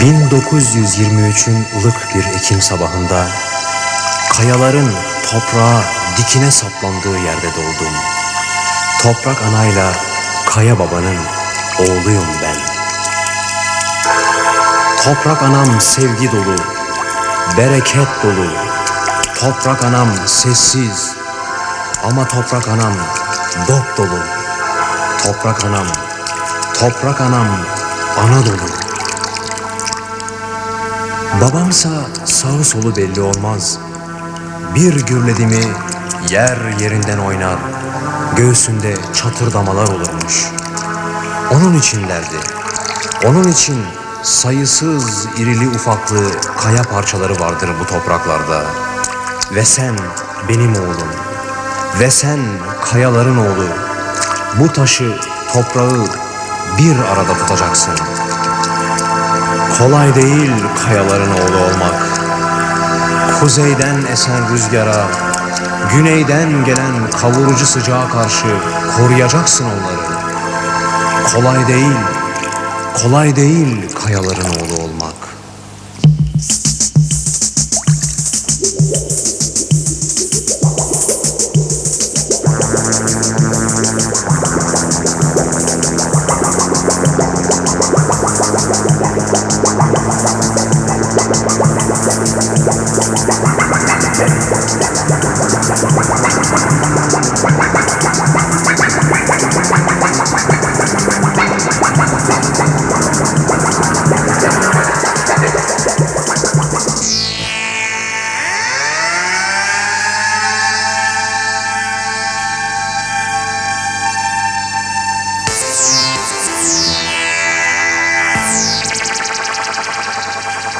1923'ün ılık bir Ekim sabahında kayaların toprağa dikine saplandığı yerde doğdum. Toprak anayla kaya babanın oğluyum ben. Toprak anam sevgi dolu, bereket dolu. Toprak anam sessiz ama toprak anam dop dolu. Toprak anam, toprak anam ana dolu. Babamsa sağı solu belli olmaz. Bir gürledi mi yer yerinden oynar. Göğsünde çatırdamalar olurmuş. Onun için derdi. Onun için sayısız irili ufaklı kaya parçaları vardır bu topraklarda. Ve sen benim oğlum. Ve sen kayaların oğlu. Bu taşı, toprağı bir arada tutacaksın. Kolay değil kayaların oğlu olmak. Kuzeyden esen rüzgara, güneyden gelen kavurucu sıcağa karşı koruyacaksın onları. Kolay değil, kolay değil kayaların oğlu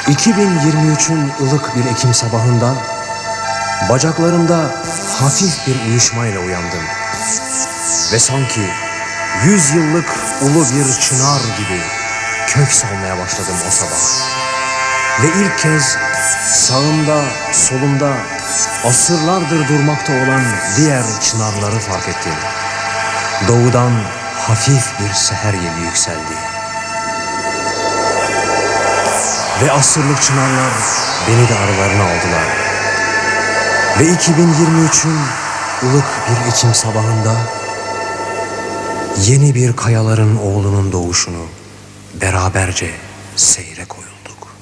...2023'ün ılık bir Ekim sabahında... ...bacaklarımda hafif bir uyuşmayla uyandım. Ve sanki yüz yıllık ulu bir çınar gibi... ...kök salmaya başladım o sabah. Ve ilk kez sağımda, solumda... ...asırlardır durmakta olan diğer çınarları fark ettim. Doğudan hafif bir seher yeli yükseldi. Ve asırlık çınarlar beni de aralarına aldılar. Ve 2023'ün ılık bir Ekim sabahında yeni bir kayaların oğlunun doğuşunu beraberce seyre koyulduk.